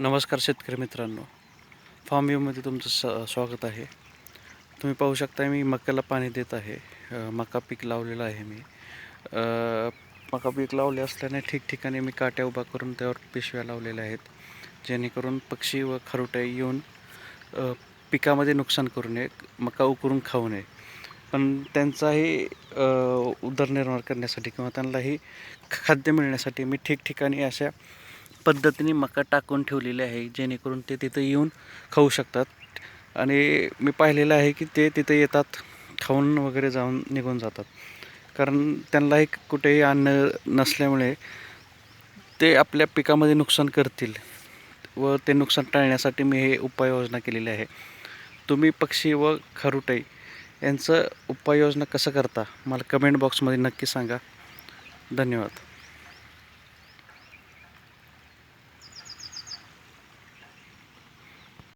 नमस्कार शेतकरी मित्रांनो. फार्म व्ह्यूमध्ये तुमचं स स्वागत आहे. तुम्ही पाहू शकता मी मक्याला पाणी देत आहे. मका पीक लावलेलं आहे मी. मका पीक लावले असल्याने ठिकठिकाणी मी काट्या उभा करून त्यावर पिशव्या लावलेल्या आहेत. जेणेकरून पक्षी व खरुटे येऊन पिकामध्ये नुकसान करू नये मका उकरून खाऊ नये. पण त्यांचाही उदरनिर्माण करण्यासाठी किंवा त्यांनाही खाद्य मिळण्यासाठी मी ठिकठिकाणी अशा पद्धतीने मका टाकून ठेवलेले आहे जेणेकरून ते तिथं येऊन खाऊ शकतात. आणि मी पाहिलेलं आहे की ते तिथं येतात खाऊन वगैरे जाऊन निघून जातात. कारण त्यांनाही कुठेही अन्न नसल्यामुळे ते आपल्या पिकामध्ये नुकसान करतील व ते नुकसान टाळण्यासाठी मी हे उपाययोजना केलेली आहे. तुम्ही पक्षी व खरुटई यांचं उपाययोजना कसं करता? मला कमेंट बॉक्समध्ये नक्की सांगा. धन्यवाद.